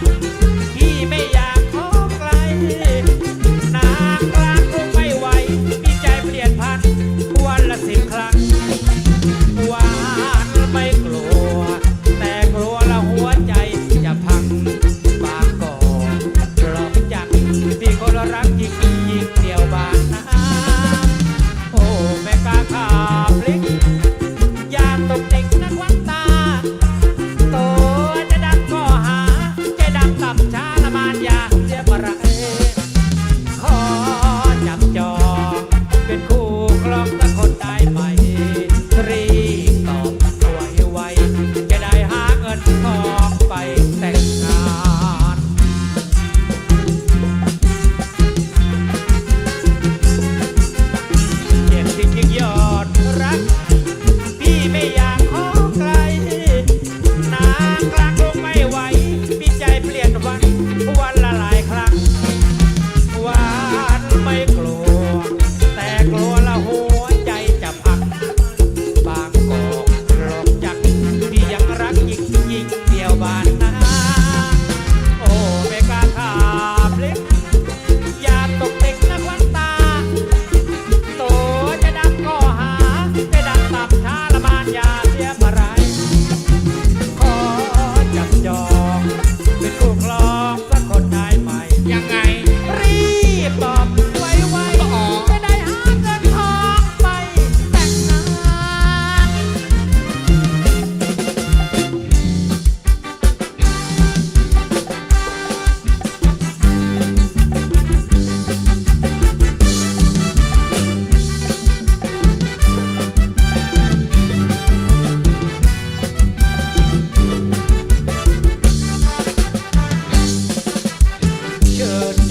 Thank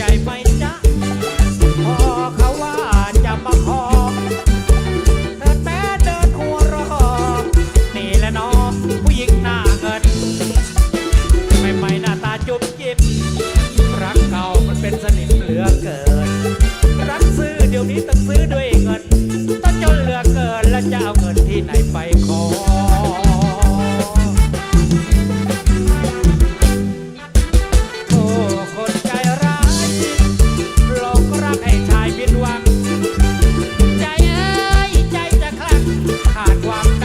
ใจไหมจ๊ะพอเขาว่าจะมาขอเธอแต่เดินหัวรอนี่แหละน้องผู้หญิง Aquaman.